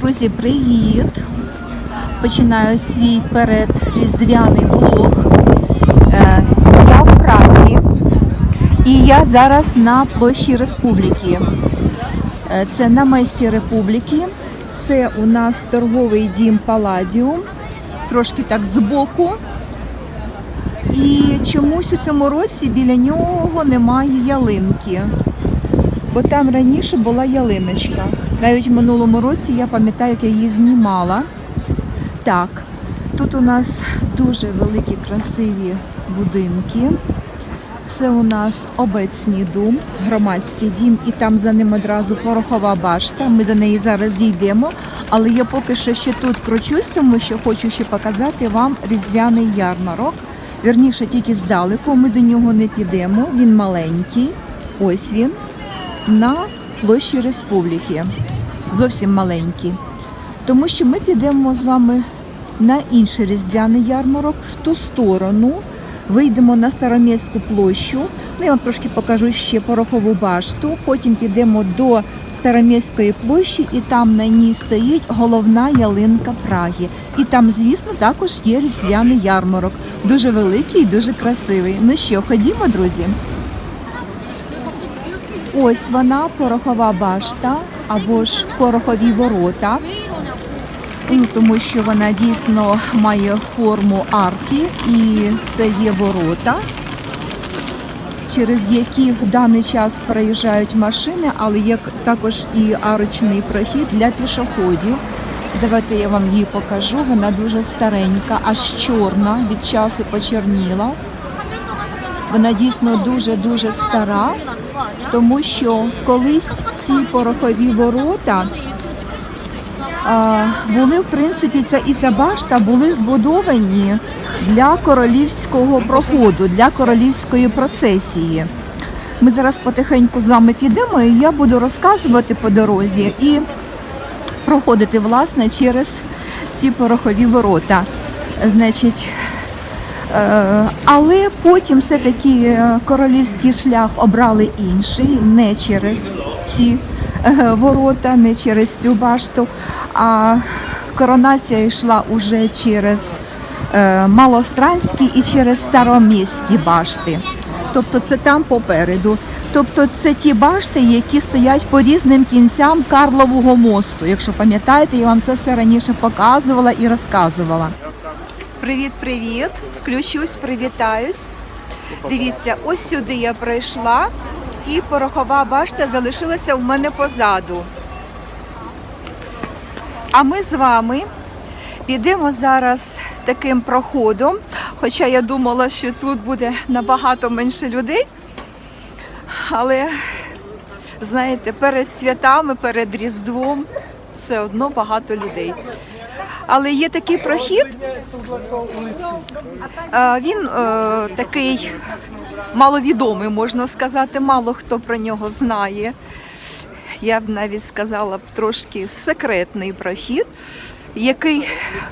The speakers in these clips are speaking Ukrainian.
Друзі, привіт! Починаю свій передріздвяний влог. Е, Я в Празі і я зараз на площі Республіки. Е, Це на Месті Республіки. Це у нас торговий дім Паладіум, трошки так збоку. І чомусь у цьому році біля нього немає ялинки. Бо там раніше була ялиночка. Навіть в минулому році я пам'ятаю, як я її знімала. Так, тут у нас дуже великі красиві будинки. Це у нас обецький дум, громадський дім, і там за ним одразу порохова башта. Ми до неї зараз дійдемо. Але я поки що ще тут кручусь, тому що хочу ще показати вам різдвяний ярмарок. Вірніше, тільки здалеку ми до нього не підемо. Він маленький. Ось він на площі Республіки. Зовсім маленький. Тому що ми підемо з вами на інший різдвяний ярмарок в ту сторону. Вийдемо на Староміську площу. Ну, я вам трошки покажу ще порохову башту. Потім підемо до Староміської площі, і там на ній стоїть головна ялинка Праги. І там, звісно, також є різдвяний ярмарок. Дуже великий і дуже красивий. Ну що, ходімо, друзі. Ось вона, порохова башта або ж порохові ворота. Ну, тому що вона дійсно має форму арки і це є ворота, через які в даний час проїжджають машини, але є також і арочний прохід для пішоходів. Давайте я вам її покажу. Вона дуже старенька, аж чорна, від часу почерніла. Вона дійсно дуже-дуже стара, тому що колись ці порохові ворота були, в принципі, ця і ця башта були збудовані для королівського проходу, для королівської процесії. Ми зараз потихеньку з вами підемо, і я буду розказувати по дорозі і проходити власне через ці порохові ворота. Значить, Але потім все-таки е, королівський шлях обрали інший, не через ці е, ворота, не через цю башту, а коронація йшла уже через е, Малостранські і через Староміські башти. Тобто це там попереду. Тобто це ті башти, які стоять по різним кінцям Карлового мосту. Якщо пам'ятаєте, я вам це все раніше показувала і розказувала. Привіт, привіт! Включусь, привітаюсь. Дивіться, ось сюди я пройшла, і порохова башта залишилася у мене позаду. А ми з вами підемо зараз таким проходом, хоча я думала, що тут буде набагато менше людей. Але, знаєте, перед святами, перед Різдвом все одно багато людей. Але є такий прохід, е, він е, такий маловідомий, можна сказати, мало хто про нього знає. Я б навіть сказала б трошки секретний прохід, який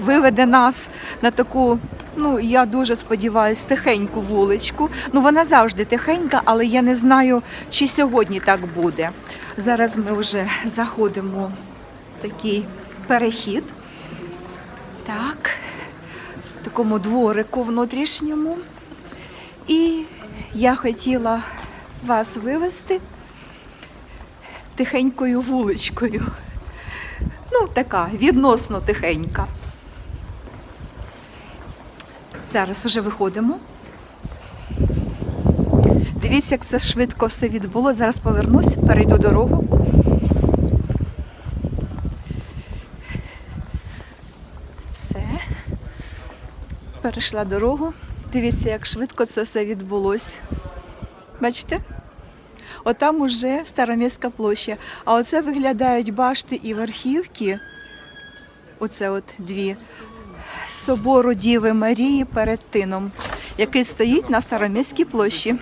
виведе нас на таку, ну я дуже сподіваюся, тихеньку вуличку. Ну вона завжди тихенька, але я не знаю, чи сьогодні так буде. Зараз ми вже заходимо в такий перехід. Такому дворику внутрішньому. І я хотіла вас вивести тихенькою вуличкою. Ну, така, відносно тихенька. Зараз уже виходимо. Дивіться, як це швидко все відбуло. Зараз повернусь, перейду дорогу. Все. Перейшла дорогу. Дивіться, як швидко це все відбулось. Бачите? Отам уже Староміська площа. А оце виглядають башти і верхівки. Оце от дві. Собору Діви Марії перед тином, який стоїть на Староміській площі.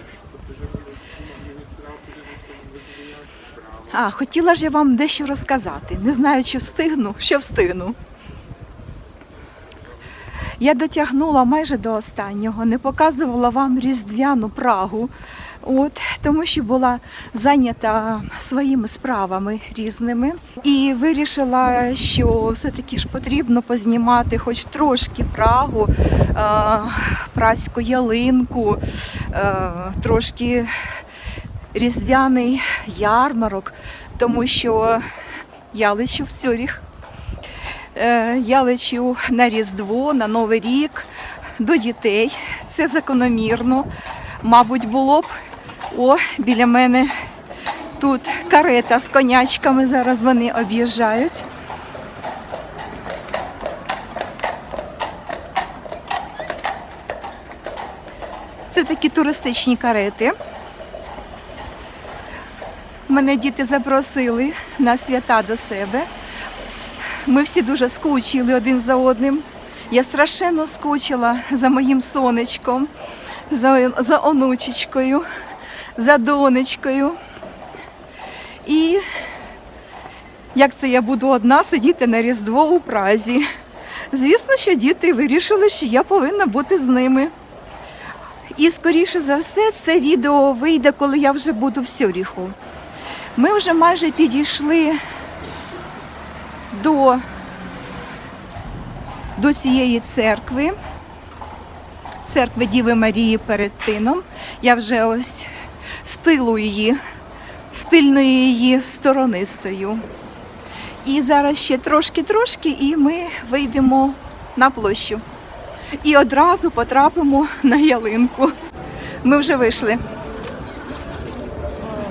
А, хотіла ж я вам дещо розказати. Не знаю, чи встигну, що встигну. Я дотягнула майже до останнього, не показувала вам різдвяну Прагу. От тому, що була зайнята своїми справами різними, і вирішила, що все-таки ж потрібно познімати хоч трошки Прагу, е, праську ялинку, е, трошки різдвяний ярмарок, тому що я лечу в Цюріх. Е, Я лечу на Різдво, на Новий рік до дітей. Це закономірно. Мабуть, було б. О, біля мене тут карета з конячками. Зараз вони об'їжджають. Це такі туристичні карети. Мене діти запросили на свята до себе. Ми всі дуже скучили один за одним. Я страшенно скучила за моїм сонечком, за, за онучечкою, за донечкою. І як це я буду одна сидіти на Різдво у Празі? Звісно, що діти вирішили, що я повинна бути з ними. І скоріше за все, це відео вийде, коли я вже буду в Сюріху. Ми вже майже підійшли до, до цієї церкви, церкви Діви Марії перед тином. Я вже ось з тилу її, з тильної її сторони стою. І зараз ще трошки-трошки, і ми вийдемо на площу. І одразу потрапимо на ялинку. Ми вже вийшли.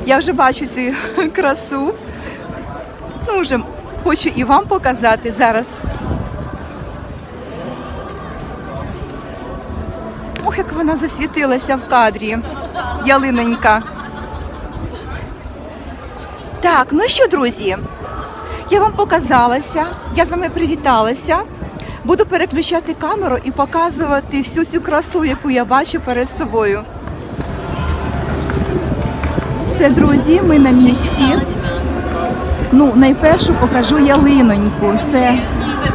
Я вже бачу цю красу. Ну, вже хочу і вам показати зараз. Ох, як вона засвітилася в кадрі. Ялинонька. Так, ну що, друзі, я вам показалася, я з вами привіталася. Буду переключати камеру і показувати всю цю красу, яку я бачу перед собою. Все, друзі, ми на місці. Ну, найпершу покажу ялиноньку. Це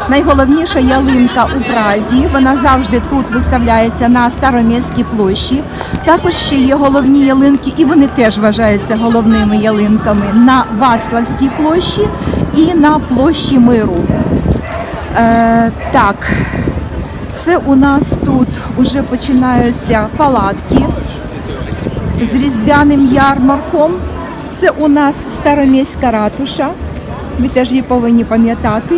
найголовніша ялинка у Празі. Вона завжди тут виставляється на Староміській площі. Також ще є головні ялинки, і вони теж вважаються головними ялинками на Вацлавській площі і на площі Миру. Е, так, це у нас тут вже починаються палатки з різдвяним ярмарком. Це у нас староміська ратуша. Ви теж її повинні пам'ятати.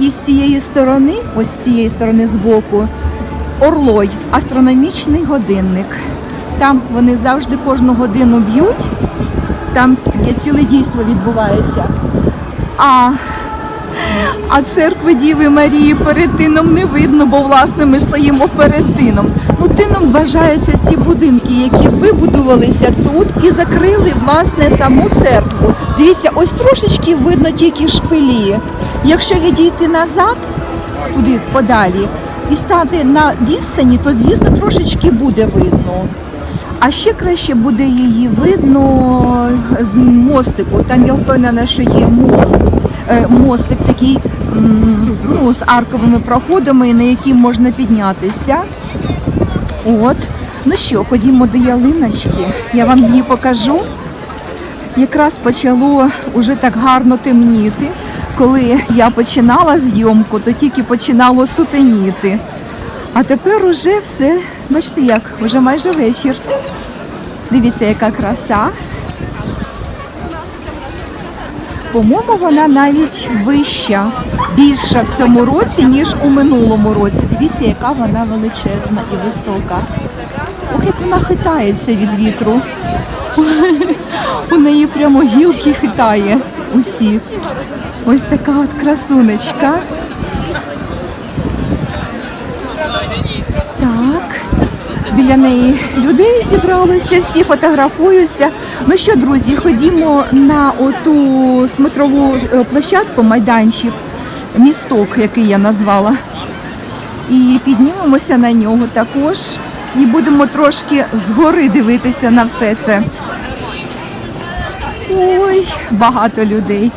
І з цієї сторони, ось з цієї сторони збоку, Орлой, астрономічний годинник. Там вони завжди кожну годину б'ють. Там є ціле дійство відбувається. А а церкви Діви Марії перед тином не видно, бо власне ми стоїмо перед тином. Ну, тином вважаються ці будинки, які вибудувалися тут і закрили власне саму церкву. Дивіться, ось трошечки видно тільки шпилі. Якщо відійти назад, куди подалі, і стати на відстані, то звісно трошечки буде видно. А ще краще буде її видно з мостику. Там я впевнена, що є мост, е, мостик такий ну, з арковими проходами, на які можна піднятися. От. Ну що, ходімо до ялиночки. Я вам її покажу. Якраз почало уже так гарно темніти. Коли я починала зйомку, то тільки починало сутеніти. А тепер уже все, бачите як, вже майже вечір. Дивіться, яка краса. По-моєму, вона навіть вища, більша в цьому році, ніж у минулому році. Дивіться, яка вона величезна і висока. Ох, як вона хитається від вітру. У неї прямо гілки хитає усі. Ось така от красунечка. Так. Біля неї людей зібралося, всі фотографуються. Ну що, друзі, ходімо на оту смотрову е, площадку, майданчик, місток, який я назвала. І піднімемося на нього також. І будемо трошки згори дивитися на все це. Ой, багато людей.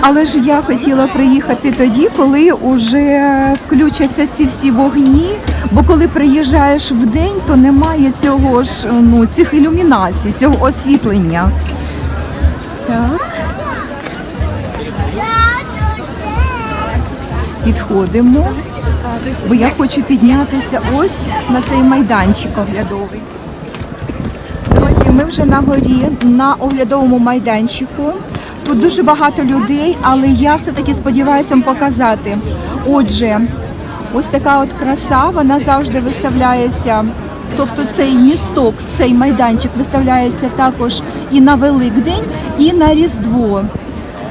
Але ж я хотіла приїхати тоді, коли вже включаться ці всі вогні. Бо коли приїжджаєш в день, то немає цього ж ну цих ілюмінацій, цього освітлення. Так. Підходимо, бо я хочу піднятися ось на цей майданчик оглядовий. Друзі, ми вже на горі на оглядовому майданчику. Тут дуже багато людей, але я все-таки сподіваюся вам показати. Отже, ось така от краса, вона завжди виставляється. Тобто цей місток, цей майданчик виставляється також і на Великдень, і на Різдво.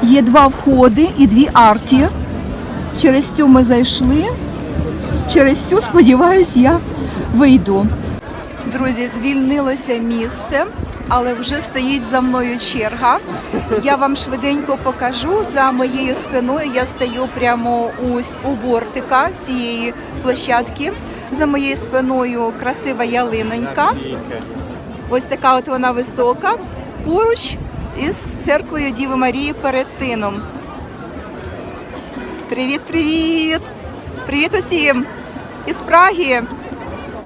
Є два входи і дві арки. Через цю ми зайшли. Через цю, сподіваюсь, я вийду. Друзі, звільнилося місце, але вже стоїть за мною черга. Я вам швиденько покажу. За моєю спиною я стою прямо ось у бортика цієї площадки. За моєю спиною красива ялинонька. Ось така от вона висока. Поруч із церквою Діви Марії перед тином. Привіт, привіт! Привіт усім! Із Праги!